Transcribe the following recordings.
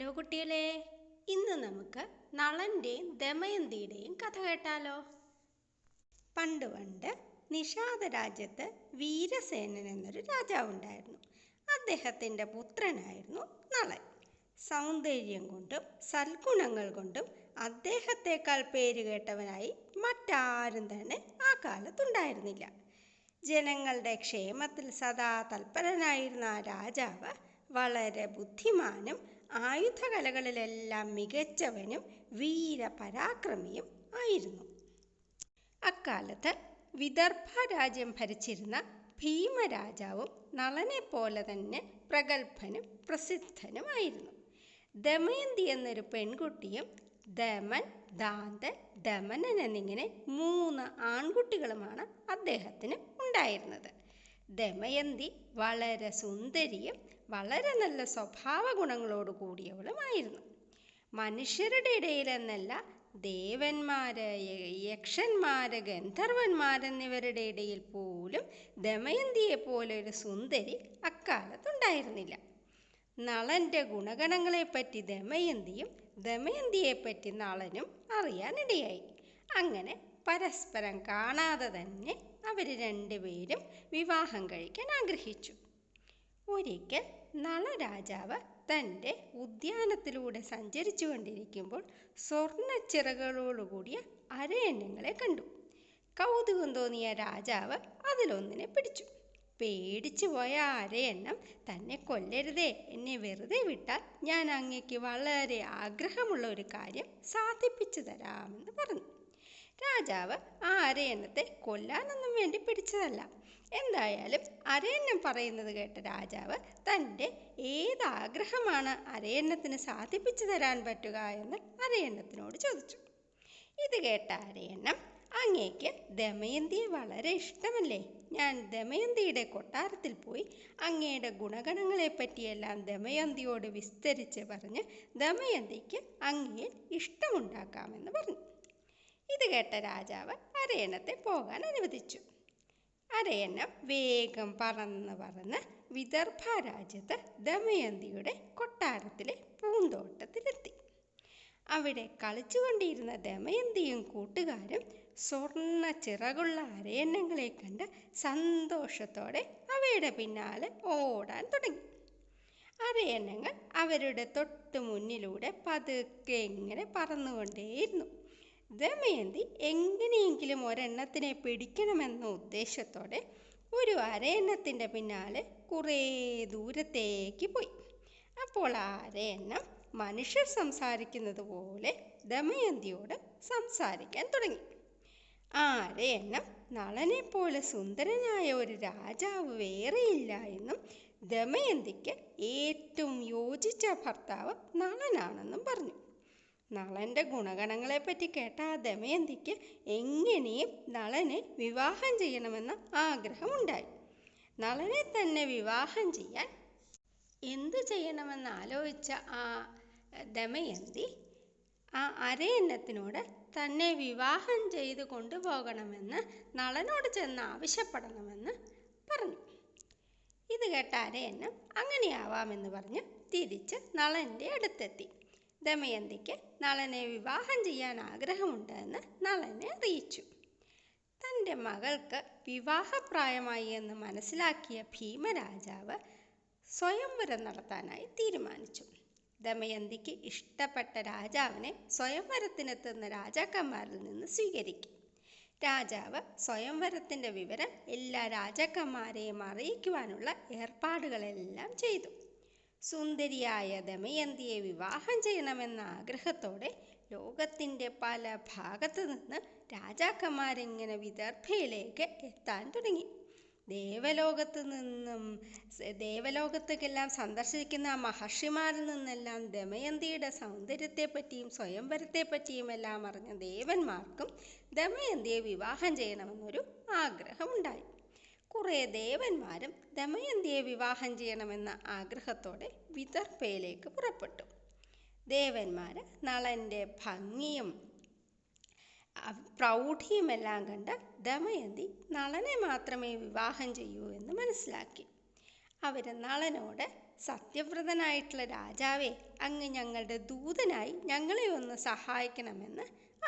Hello കുട്ടികളെ? ഇന്ന് നമുക്ക് നളന്റെയും ദമയന്തിയുടെയും കഥ കേട്ടാലോ. പണ്ട് പണ്ട് നിഷാദ രാജ്യത്ത് വീരസേനൻ എന്നൊരു രാജാവുണ്ടായിരുന്നു അദ്ദേഹത്തിന്റെ പുത്രനായിരുന്നു നളൻ. സൗന്ദര്യം കൊണ്ടും സൽഗുണങ്ങൾ കൊണ്ടും അദ്ദേഹത്തെക്കാൾ പേരുകേട്ടവനായി മറ്റാരും തന്നെ ആ കാലത്തുണ്ടായിരുന്നില്ല. ജനങ്ങളുടെ ക്ഷേമത്തിൽ സദാ തൽപരനായിരുന്ന ആ രാജാവ് വളരെ ബുദ്ധിമാനും ആയുധകലകളിലെല്ലാം മികച്ചവനും വീരപരാക്രമിയും ആയിരുന്നു. അക്കാലത്ത് വിദർഭ രാജ്യം ഭരിച്ചിരുന്ന ഭീമരാജാവും നളനെ പോലെ തന്നെ പ്രഗത്ഭനും പ്രസിദ്ധനുമായിരുന്നു. ദമയന്തി എന്നൊരു പെൺകുട്ടിയും ദമൻ ദാന്തൻ ദമനൻ എന്നിങ്ങനെ മൂന്ന് ആൺകുട്ടികളുമാണ് അദ്ദേഹത്തിന് ഉണ്ടായിരുന്നത്. ദമയന്തി വളരെ സുന്ദരിയും വളരെ നല്ല സ്വഭാവ ഗുണങ്ങളോട് കൂടിയവളുമായിരുന്നു. മനുഷ്യരുടെ ഇടയിലെന്നല്ല ദേവന്മാര് യക്ഷന്മാര് ഗന്ധർവന്മാരെന്നിവരുടെ ഇടയിൽ പോലും ദമയന്തിയെ പോലെ ഒരു സുന്ദരി അക്കാലത്തുണ്ടായിരുന്നില്ല. നളന്റെ ഗുണഗണങ്ങളെപ്പറ്റി ദമയന്തിയും ദമയന്തിയെപ്പറ്റി നളനും അറിയാനിടയായി. അങ്ങനെ പരസ്പരം കാണാതെ തന്നെ അവർ രണ്ടുപേരും വിവാഹം കഴിക്കാൻ ആഗ്രഹിച്ചു. ഒരിക്കൽ നളരാജാവ് തന്റെ ഉദ്യാനത്തിലൂടെ സഞ്ചരിച്ചു കൊണ്ടിരിക്കുമ്പോൾ സ്വർണച്ചിറകളോടുകൂടിയ അരയന്നങ്ങളെ കണ്ടു. കൗതുകം തോന്നിയ രാജാവ് അതിലൊന്നിനെ പിടിച്ചു. പേടിച്ചു പോയ അരയണ്ണം തന്നെ കൊല്ലരുതേ എന്നെ വെറുതെ വിട്ടാൽ ഞാൻ അങ്ങയ്ക്ക് വളരെ ആഗ്രഹമുള്ള ഒരു കാര്യം സാധിപ്പിച്ചു തരാമെന്ന് പറഞ്ഞു. രാജാവ് ആ അരയന്നത്തെ കൊല്ലാനൊന്നും വേണ്ടി പിടിച്ചതല്ല. എന്തായാലും അരയന്നം പറയുന്നത് കേട്ട രാജാവ് തന്റെ ഏത് ആഗ്രഹമാണ് അരയന്നത്തിന് സാധിപ്പിച്ചു തരാൻ പറ്റുക എന്ന് അരയന്നത്തിനോട് ചോദിച്ചു. ഇത് കേട്ട അരയന്നം അങ്ങേക്ക് ദമയന്തിയെ വളരെ ഇഷ്ടമല്ലേ? ഞാൻ ദമയന്തിയുടെ കൊട്ടാരത്തിൽ പോയി അങ്ങയുടെ ഗുണഗണങ്ങളെപ്പറ്റിയെല്ലാം ദമയന്തിയോട് വിസ്തരിച്ച് പറഞ്ഞ് ദമയന്തിക്ക് അങ്ങയെ ഇഷ്ടമുണ്ടാക്കാമെന്ന് പറഞ്ഞു. ഇത് കേട്ട രാജാവ് അരയന്നത്തെ പോകാൻ അനുവദിച്ചു. അരയന്നം വേഗം പറന്ന് പറന്ന് വിദർഭ രാജ്യത്ത് ദമയന്തിയുടെ കൊട്ടാരത്തിലെ പൂന്തോട്ടത്തിലെത്തി. അവിടെ കളിച്ചുകൊണ്ടിരുന്ന ദമയന്തിയും കൂട്ടുകാരും സ്വർണ ചിറകുള്ള അരയണ്ണങ്ങളെ കണ്ട് സന്തോഷത്തോടെ അവയുടെ പിന്നാലെ ഓടാൻ തുടങ്ങി. അരയണ്ണങ്ങൾ അവരുടെ തൊട്ടു മുന്നിലൂടെ പതുക്കെ ഇങ്ങനെ പറന്നുകൊണ്ടേയിരുന്നു. ദമയന്തി എങ്ങനെയെങ്കിലും ഒരെണ്ണത്തിനെ പിടിക്കണമെന്ന ഉദ്ദേശത്തോടെ ഒരു അരയെണ്ണത്തിന്റെ പിന്നാലെ കുറേ ദൂരത്തേക്ക് പോയി. അപ്പോൾ ആ മനുഷ്യർ സംസാരിക്കുന്നത് പോലെ ദമയന്തിയോട് സംസാരിക്കാൻ തുടങ്ങി. ആ അരയന്നം നളനെപ്പോലെ സുന്ദരനായ ഒരു രാജാവ് വേറെയില്ല എന്നും ദമയന്തിക്ക് ഏറ്റവും യോജിച്ച ഭർത്താവ് നളനാണെന്നും പറഞ്ഞു. നളന്റെ ഗുണഗണങ്ങളെപ്പറ്റി കേട്ട ആ ദമയന്തിക്ക് എങ്ങനെയും നളനെ വിവാഹം ചെയ്യണമെന്ന ആഗ്രഹമുണ്ടായി. നളനെ തന്നെ വിവാഹം ചെയ്യാൻ എന്തു ചെയ്യണമെന്ന് ആലോചിച്ച ആ ദമയന്തി ആ അരയന്നത്തിനോട് തന്നെ വിവാഹം ചെയ്ത് കൊണ്ടുപോകണമെന്ന് നളനോട് ചെന്ന് ആവശ്യപ്പെടണമെന്ന് പറഞ്ഞു. ഇത് കേട്ട അരയന്നം അങ്ങനെയാവാമെന്ന് പറഞ്ഞ് തിരിച്ച് നളന്റെ അടുത്തെത്തി. ദമയന്തിക്ക് നളനെ വിവാഹം ചെയ്യാൻ ആഗ്രഹമുണ്ടെന്ന് നളനെ അറിയിച്ചു. തന്റെ മകൾക്ക് വിവാഹപ്രായമായി എന്ന് മനസ്സിലാക്കിയ ഭീമരാജാവ് സ്വയംവരം നടത്താനായി തീരുമാനിച്ചു. ദമയന്തിക്ക് ഇഷ്ടപ്പെട്ട രാജാവിനെ സ്വയംവരത്തിനെത്തുന്ന രാജാക്കന്മാരിൽ നിന്ന് സ്വീകരിക്കും. രാജാവ് സ്വയംവരത്തിന്റെ വിവരം എല്ലാ രാജാക്കന്മാരെയും അറിയിക്കുവാനുള്ള ഏർപ്പാടുകളെല്ലാം ചെയ്തു. സുന്ദരിയായ ദമയന്തിയെ വിവാഹം ചെയ്യണമെന്ന ആഗ്രഹത്തോടെ ലോകത്തിന്റെ പല ഭാഗത്തു നിന്ന് രാജാക്കന്മാരിങ്ങനെ വിദർഭയിലേക്ക് എത്താൻ തുടങ്ങി. ദേവലോകത്ത് നിന്നും ദേവലോകത്തേക്കെല്ലാം സന്ദർശിക്കുന്ന മഹർഷിമാരിൽ നിന്നെല്ലാം ദമയന്തിയുടെ സൗന്ദര്യത്തെപ്പറ്റിയും സ്വയംവരത്തെപ്പറ്റിയും എല്ലാം അറിഞ്ഞ ദേവന്മാർക്കും ദമയന്തിയെ വിവാഹം ചെയ്യണമെന്നൊരു ആഗ്രഹമുണ്ടായി. കുറേ ദേവന്മാരും ദമയന്തിയെ വിവാഹം ചെയ്യണമെന്ന ആഗ്രഹത്തോടെ വിദർഭയിലേക്ക് പുറപ്പെട്ടു. ദേവന്മാർ നളന്റെ ഭംഗിയും പ്രൗഢിയുമെല്ലാം കണ്ട് ദമയന്തി നളനെ മാത്രമേ വിവാഹം ചെയ്യൂ എന്ന് മനസ്സിലാക്കി. അവർ നളനോട് സത്യവ്രതനായിട്ടുള്ള രാജാവെ അങ്ങ് ഞങ്ങളുടെ ദൂതനായി ഞങ്ങളെ ഒന്ന് സഹായിക്കണമെന്ന്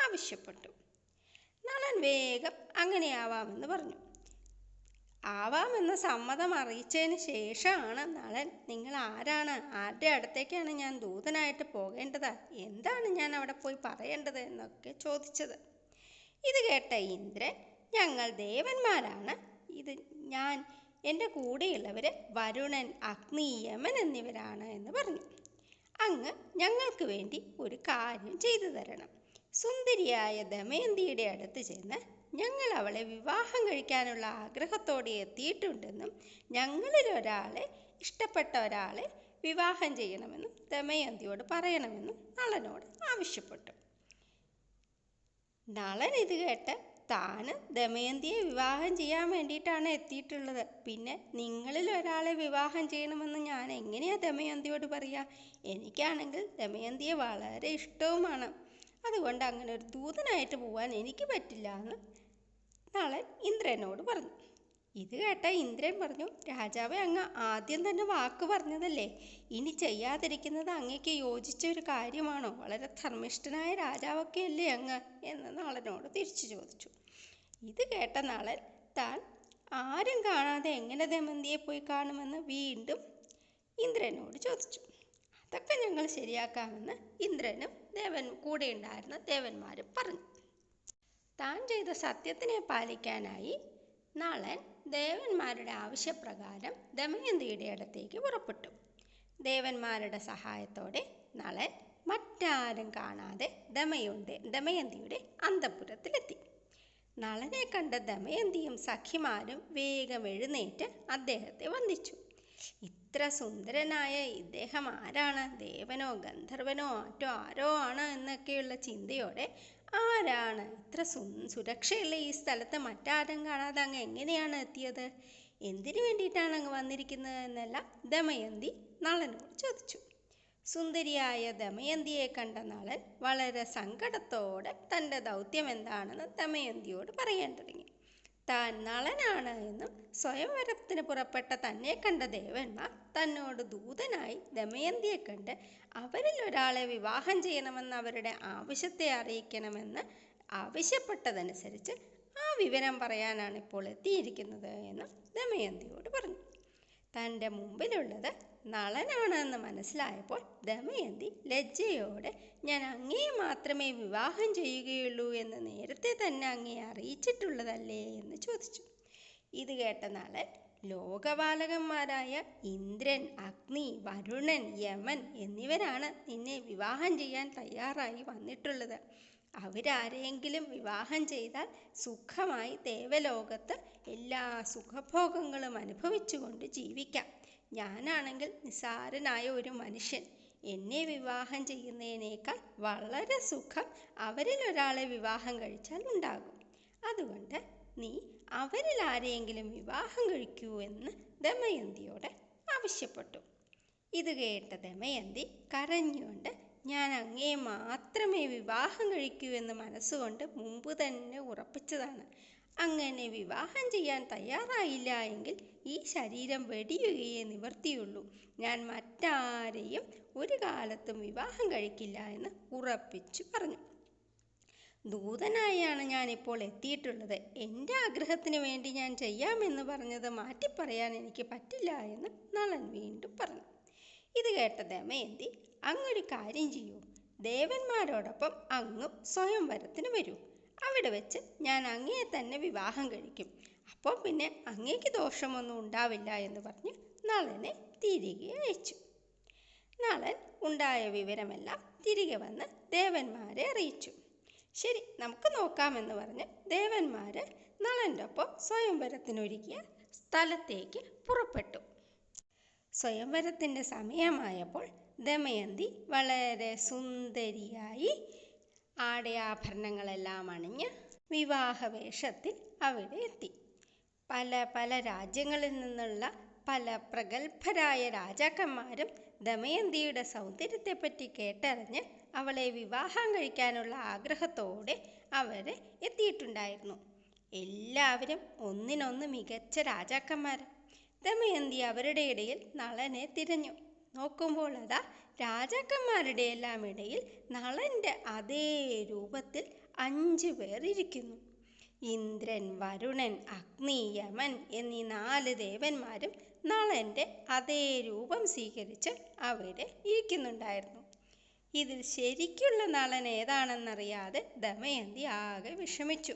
ആവശ്യപ്പെട്ടു. നളൻ വേഗം അങ്ങനെയാവാമെന്ന് പറഞ്ഞു. ആവാമെന്ന സമ്മതം അറിയിച്ചതിന് ശേഷമാണ് നളൻ നിങ്ങൾ ആരാണ്? ആരുടെ അടുത്തേക്കാണ് ഞാൻ ദൂതനായിട്ട് പോകേണ്ടത്? എന്താണ് ഞാൻ അവിടെ പോയി പറയേണ്ടത്? എന്നൊക്കെ ചോദിച്ചത്. ഇത് കേട്ട ഇന്ദ്രൻ ഞങ്ങൾ ദേവന്മാരാണ്. ഇത് ഞാൻ എന്റെ കൂടെയുള്ളവർ വരുണൻ അഗ്നി യമൻ എന്നിവരാണ് എന്ന് പറഞ്ഞു. അങ്ങ് ഞങ്ങൾക്ക് വേണ്ടി ഒരു കാര്യം ചെയ്തു തരണം. സുന്ദരിയായ ദമയന്തിയുടെ അടുത്ത് ചെന്ന് ഞങ്ങൾ അവളെ വിവാഹം കഴിക്കാനുള്ള ആഗ്രഹത്തോടെ എത്തിയിട്ടുണ്ടെന്നും ഞങ്ങളിൽ ഒരാളെ ഇഷ്ടപ്പെട്ട ഒരാളെ വിവാഹം ചെയ്യണമെന്നും ദമയന്തിയോട് പറയണമെന്നും നളനോട് ആവശ്യപ്പെട്ടു. നളൻ ഇത് കേട്ട് താന് ദമയന്തിയെ വിവാഹം ചെയ്യാൻ വേണ്ടിയിട്ടാണ് എത്തിയിട്ടുള്ളത്. പിന്നെ നിങ്ങളിൽ ഒരാളെ വിവാഹം ചെയ്യണമെന്ന് ഞാൻ എങ്ങനെയാ ദമയന്തിയോട് പറയാ? എനിക്കാണെങ്കിൽ ദമയന്തിയെ വളരെ ഇഷ്ടവുമാണ്. അതുകൊണ്ട് അങ്ങനെ ഒരു ദൂതനായിട്ട് പോവാൻ എനിക്ക് പറ്റില്ല എന്ന് നളൻ ഇന്ദ്രനോട് പറഞ്ഞു. ഇത് കേട്ട ഇന്ദ്രൻ പറഞ്ഞു രാജാവെ അങ്ങ് ആദ്യം തന്നെ വാക്ക് പറഞ്ഞതല്ലേ? ഇനി ചെയ്യാതിരിക്കുന്നത് അങ്ങേക്ക് യോജിച്ച ഒരു കാര്യമാണോ? വളരെ ധർമ്മിഷ്ഠനായ രാജാവൊക്കെ അല്ലേ അങ്ങ്? എന്ന് നളനോട് തിരിച്ചു ചോദിച്ചു. ഇത് കേട്ട നളൻ താൻ ആരും കാണാതെ എങ്ങനെ ദമന്തിയെ പോയി കാണുമെന്ന് വീണ്ടും ഇന്ദ്രനോട് ചോദിച്ചു. അതൊക്കെ ഞങ്ങൾ ശരിയാക്കാമെന്ന് ഇന്ദ്രനും ദേവൻ കൂടെ ഉണ്ടായിരുന്ന ദേവന്മാരും പറഞ്ഞു. താൻ ചെയ്ത സത്യത്തിനെ പാലിക്കാനായി നളൻ ദേവന്മാരുടെ ആവശ്യപ്രകാരം ദമയന്തിയുടെ അടുത്തേക്ക് പുറപ്പെട്ടു. ദേവന്മാരുടെ സഹായത്തോടെ നളൻ മറ്റാരും കാണാതെ ദമയുണ്ട് ദമയന്തിയുടെ അന്തപുരത്തിലെത്തി. നളനെ കണ്ട ദമയന്തിയും സഖിമാരും വേഗം എഴുന്നേറ്റ് അദ്ദേഹത്തെ വന്ദിച്ചു. ഇത്ര സുന്ദരനായ ഇദ്ദേഹം ആരാണ്? ദേവനോ ഗന്ധർവനോ മറ്റോ ആരോ ആണ് എന്നൊക്കെയുള്ള ചിന്തയോടെ ആരാണ്? ഇത്ര സു സുരക്ഷയുള്ള ഈ സ്ഥലത്ത് മറ്റാരും കാണാതെ അങ്ങ് എങ്ങനെയാണ് എത്തിയത്? എന്തിനു വേണ്ടിയിട്ടാണ് അങ്ങ് വന്നിരിക്കുന്നത് എന്നെല്ലാം ദമയന്തി നളനോട് ചോദിച്ചു. സുന്ദരിയായ ദമയന്തിയെ കണ്ട നളൻ വളരെ സങ്കടത്തോടെ തന്റെ ദൗത്യം എന്താണെന്ന് ദമയന്തിയോട് പറയാൻ തുടങ്ങി. താൻ നളനാണ് എന്നും സ്വയംവരത്തിന് പുറപ്പെട്ട തന്നെ കണ്ട ദേവന്മാർ തന്നോട് ദൂതനായി ദമയന്തിയെ കണ്ട് അവരിൽ ഒരാളെ വിവാഹം ചെയ്യണമെന്ന് അവരുടെ ആവശ്യത്തെ അറിയിക്കണമെന്ന് ആവശ്യപ്പെട്ടതനുസരിച്ച് ആ വിവരം പറയാനാണ് ഇപ്പോൾ എത്തിയിരിക്കുന്നത് എന്ന് ദമയന്തിയോട് പറഞ്ഞു. തന്റെ മുമ്പിലുള്ളത് നളനാണെന്ന് മനസ്സിലായപ്പോൾ ദമയന്തി ലജ്ജയോടെ ഞാൻ അങ്ങയെ മാത്രമേ വിവാഹം ചെയ്യുകയുള്ളൂ എന്ന് നേരത്തെ തന്നെ അങ്ങയെ അറിയിച്ചിട്ടുള്ളതല്ലേ? എന്ന് ചോദിച്ചു. ഇത് കേട്ട നളൻ ലോകപാലകന്മാരായ ഇന്ദ്രൻ അഗ്നി വരുണൻ യമൻ എന്നിവരാണ് നിന്നെ വിവാഹം ചെയ്യാൻ തയ്യാറായി വന്നിട്ടുള്ളത്. അവരാരെങ്കിലും വിവാഹം ചെയ്താൽ സുഖമായി ദേവലോകത്ത് എല്ലാ സുഖഭോഗങ്ങളും അനുഭവിച്ചുകൊണ്ട് ജീവിക്കാം. ഞാനാണെങ്കിൽ നിസാരനായ ഒരു മനുഷ്യൻ. എന്നെ വിവാഹം ചെയ്യുന്നതിനേക്കാൾ വളരെ സുഖം അവരിൽ ഒരാളെ വിവാഹം കഴിച്ചാൽ ഉണ്ടാകും. അതുകൊണ്ട് നീ അവരിൽ ആരെയെങ്കിലും വിവാഹം കഴിക്കൂ എന്ന് ദമയന്തിയോട് ആവശ്യപ്പെട്ടു. ഇത് കേട്ട ദമയന്തി കരഞ്ഞുകൊണ്ട് ഞാൻ അങ്ങേ മാത്രമേ വിവാഹം കഴിക്കൂ എന്ന് മനസ്സുകൊണ്ട് മുമ്പ് തന്നെ ഉറപ്പിച്ചതാണ്. അങ്ങനെ വിവാഹം ചെയ്യാൻ തയ്യാറായില്ല എങ്കിൽ ഈ ശരീരം വെടിയുകയേ നിവർത്തിയുള്ളൂ. ഞാൻ മറ്റാരെയും ഒരു കാലത്തും വിവാഹം കഴിക്കില്ല എന്ന് ഉറപ്പിച്ചു പറഞ്ഞു. ദൂതനായാണ് ഞാനിപ്പോൾ എത്തിയിട്ടുള്ളത്. എന്റെ ആഗ്രഹത്തിന് വേണ്ടി ഞാൻ ചെയ്യാമെന്ന് പറഞ്ഞത് മാറ്റി പറയാൻ എനിക്ക് പറ്റില്ല എന്ന് നളൻ വീണ്ടും പറഞ്ഞു. ഇത് കേട്ട ദമയന്തി അങ്ങൊരു കാര്യം ചെയ്യൂ. ദേവന്മാരോടൊപ്പം അങ്ങും സ്വയംവരത്തിന് വരൂ. അവിടെ വെച്ച് ഞാൻ അങ്ങയെ തന്നെ വിവാഹം കഴിക്കും. അപ്പോൾ പിന്നെ അങ്ങേക്ക് ദോഷമൊന്നും ഉണ്ടാവില്ല എന്ന് പറഞ്ഞ് നളനെ തിരികെ അയച്ചു. നളൻ ഉണ്ടായ വിവരമെല്ലാം തിരികെ വന്ന് ദേവന്മാരെ അറിയിച്ചു. ശരി നമുക്ക് നോക്കാമെന്ന് പറഞ്ഞ് ദേവന്മാർ നളന്റെ ഒപ്പം സ്വയംവരത്തിനൊരുക്കിയ സ്ഥലത്തേക്ക് പുറപ്പെട്ടു. സ്വയംവരത്തിന്റെ സമയമായപ്പോൾ ദമയന്തി വളരെ സുന്ദരിയായി ആടയാഭരണങ്ങളെല്ലാം അണിഞ്ഞ് വിവാഹവേഷത്തിൽ അവിടെ എത്തി. പല പല രാജ്യങ്ങളിൽ നിന്നുള്ള പല പ്രഗത്ഭരായ രാജാക്കന്മാരും ദമയന്തിയുടെ സൗന്ദര്യത്തെപ്പറ്റി കേട്ടറിഞ്ഞ് അവളെ വിവാഹം കഴിക്കാനുള്ള ആഗ്രഹത്തോടെ അവരെ എത്തിയിട്ടുണ്ടായിരുന്നു. എല്ലാവരും ഒന്നിനൊന്ന് മികച്ച രാജാക്കന്മാർ ദമയന്തി അവരുടെ ഇടയിൽ നളനെ തിരഞ്ഞു. നോക്കുമ്പോൾ അതാ രാജാക്കന്മാരുടെ എല്ലാം ഇടയിൽ നളന്റെ അതേ രൂപത്തിൽ അഞ്ചു പേർ ഇരിക്കുന്നു. ഇന്ദ്രൻ വരുണൻ അഗ്നി യമൻ എന്നീ നാല് ദേവന്മാരും നളന്റെ അതേ രൂപം സ്വീകരിച്ച് അവിടെ ഇരിക്കുന്നുണ്ടായിരുന്നു. ഇതിൽ ശരിക്കുള്ള നളൻ ഏതാണെന്നറിയാതെ ദമയന്തി ആകെ വിഷമിച്ചു.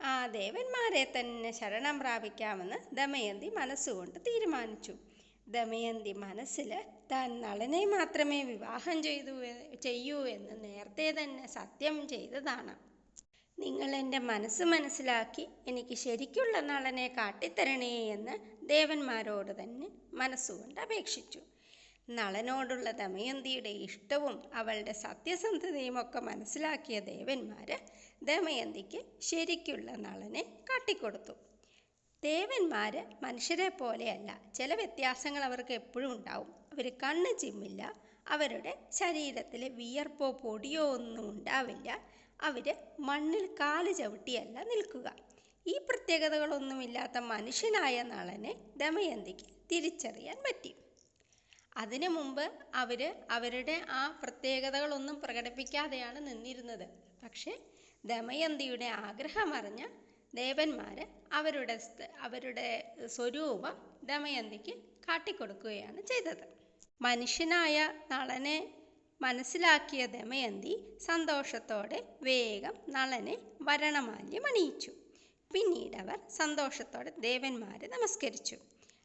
ആ ദേവന്മാരെ തന്നെ ശരണം പ്രാപിക്കാമെന്ന് ദമയന്തി മനസ്സുകൊണ്ട് തീരുമാനിച്ചു. ദമയന്തി മനസ്സിൽ താൻ നളനെ മാത്രമേ വിവാഹം ചെയ്തു ചെയ്യൂ എന്ന് നേരത്തെ തന്നെ സത്യം ചെയ്തതാണ്. നിങ്ങൾ എന്റെ മനസ്സ് മനസ്സിലാക്കി എനിക്ക് ശരിക്കുള്ള നളനെ കാട്ടിത്തരണേ എന്ന് ദേവന്മാരോട് തന്നെ മനസ്സുകൊണ്ട് അപേക്ഷിച്ചു. നളനോടുള്ള ദമയന്തിയുടെ ഇഷ്ടവും അവളുടെ സത്യസന്ധതയും ഒക്കെ മനസ്സിലാക്കിയ ദേവന്മാർ ദമയന്തിക്ക് ശരിക്കുള്ള നളനെ കാട്ടിക്കൊടുത്തു. ദേവന്മാർ മനുഷ്യരെ പോലെയല്ല. ചില വ്യത്യാസങ്ങൾ അവർക്ക് എപ്പോഴും ഉണ്ടാവും. അവർ കണ്ണ് ചിമ്മില്ല. അവരുടെ ശരീരത്തിൽ വിയർപ്പോ പൊടിയോ ഒന്നും ഉണ്ടാവില്ല. അവർ മണ്ണിൽ കാൽ ചവിട്ടിയല്ല നിൽക്കുക. ഈ പ്രത്യേകതകളൊന്നുമില്ലാത്ത മനുഷ്യനായ നളനെ ദമയന്തിക്ക് തിരിച്ചറിയാൻ പറ്റി. അതിനു മുമ്പ് അവർ അവരുടെ ആ പ്രത്യേകതകളൊന്നും പ്രകടിപ്പിക്കാതെയാണ് നിന്നിരുന്നത്. പക്ഷേ ദമയന്തിയുടെ ആഗ്രഹമറിഞ്ഞ ദേവന്മാർ അവരുടെ അവരുടെ സ്വരൂപം ദമയന്തിക്ക് കാട്ടിക്കൊടുക്കുകയാണ് ചെയ്തത്. മനുഷ്യനായ നളനെ മനസ്സിലാക്കിയ ദമയന്തി സന്തോഷത്തോടെ വേഗം നളനെ വരണമാല്യം അണിയിച്ചു. പിന്നീട് അവർ സന്തോഷത്തോടെ ദേവന്മാരെ നമസ്കരിച്ചു.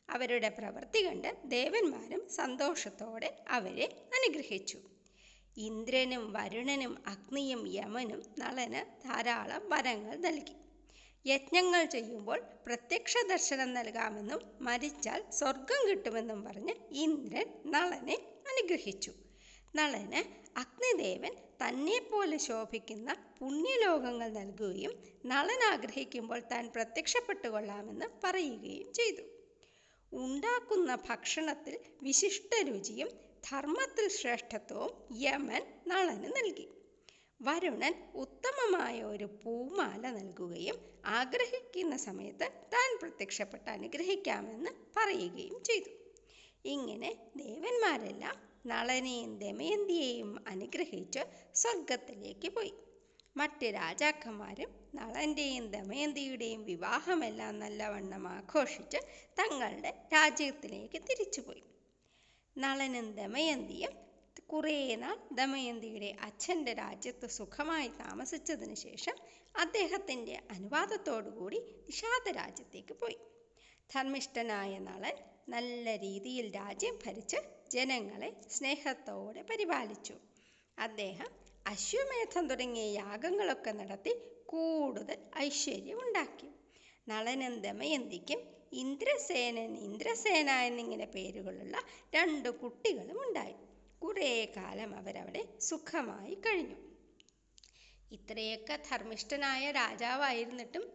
അവരുടെ പ്രവൃത്തി കണ്ട് ദേവന്മാരും സന്തോഷത്തോടെ അവരെ അനുഗ്രഹിച്ചു. ഇന്ദ്രനും വരുണനും അഗ്നിയും യമനും നളന് ധാരാളം വരങ്ങൾ നൽകി. യജ്ഞങ്ങൾ ചെയ്യുമ്പോൾ പ്രത്യക്ഷ ദർശനം നൽകാമെന്നും മരിച്ചാൽ സ്വർഗം കിട്ടുമെന്നും പറഞ്ഞ് ഇന്ദ്രൻ നളനെ അനുഗ്രഹിച്ചു. നളന് അഗ്നിദേവൻ തന്നെപ്പോലെ ശോഭിക്കുന്ന പുണ്യലോകങ്ങൾ നൽകുകയും നളൻ ആഗ്രഹിക്കുമ്പോൾ താൻ പ്രത്യക്ഷപ്പെട്ടുകൊള്ളാമെന്ന് പറയുകയും ചെയ്തു. ഉണ്ടാക്കുന്ന ഭക്ഷണത്തിൽ വിശിഷ്ട രുചിയും ധർമ്മത്തിൽ ശ്രേഷ്ഠത്വവും യമൻ നളന് നൽകി. വരുണൻ ഉത്തമമായ ഒരു പൂമാല നൽകുകയും ആഗ്രഹിക്കുന്ന സമയത്ത് താൻ പ്രത്യക്ഷപ്പെട്ട് അനുഗ്രഹിക്കാമെന്ന് പറയുകയും ചെയ്തു. ഇങ്ങനെ ദേവന്മാരെല്ലാം നളനെയും ദമയന്തിയെയും അനുഗ്രഹിച്ച് സ്വർഗത്തിലേക്ക് പോയി. മറ്റ് രാജാക്കന്മാരും നളന്റെയും ദമയന്തിയുടെയും വിവാഹമെല്ലാം നല്ലവണ്ണം ആഘോഷിച്ച് തങ്ങളുടെ രാജ്യത്തിലേക്ക് തിരിച്ചുപോയി. നളനും ദമയന്തിയും കുറേ നാൾ ദമയന്തിയുടെ അച്ഛന്റെ രാജ്യത്ത് സുഖമായി താമസിച്ചതിന് ശേഷം അദ്ദേഹത്തിന്റെ അനുവാദത്തോടുകൂടി നിഷാദ രാജ്യത്തേക്ക് പോയി. ധർമ്മിഷ്ഠനായ നളൻ നല്ല രീതിയിൽ രാജ്യം ഭരിച്ച് ജനങ്ങളെ സ്നേഹത്തോടെ പരിപാലിച്ചു. അദ്ദേഹം അശ്വമേധം തുടങ്ങിയ യാഗങ്ങളൊക്കെ നടത്തി കൂടുതൽ ഐശ്വര്യമുണ്ടാക്കി. നളനും ദമയന്തിക്കും ഇന്ദ്രസേനൻ ഇന്ദ്രസേന എന്നിങ്ങനെ പേരുകളുള്ള രണ്ട് കുട്ടികളും ഉണ്ടായി. കുറേ കാലം അവരവിടെ സുഖമായി കഴിഞ്ഞു. ഇത്രയൊക്കെ ധർമ്മിഷ്ഠനായ രാജാവായിരുന്നിട്ടും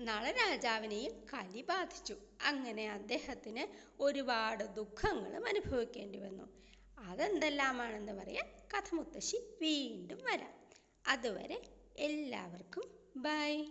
നളരാജാവിനെയും കലി ബാധിച്ചു. അങ്ങനെ അദ്ദേഹത്തിന് ഒരുപാട് ദുഃഖങ്ങളും അനുഭവിക്കേണ്ടി വന്നു. അതെന്തെല്ലാമാണെന്ന് പറയാൻ കഥമുത്തശ്ശി വീണ്ടും വരാം. അതുവരെ എല്ലാവർക്കും ബൈ.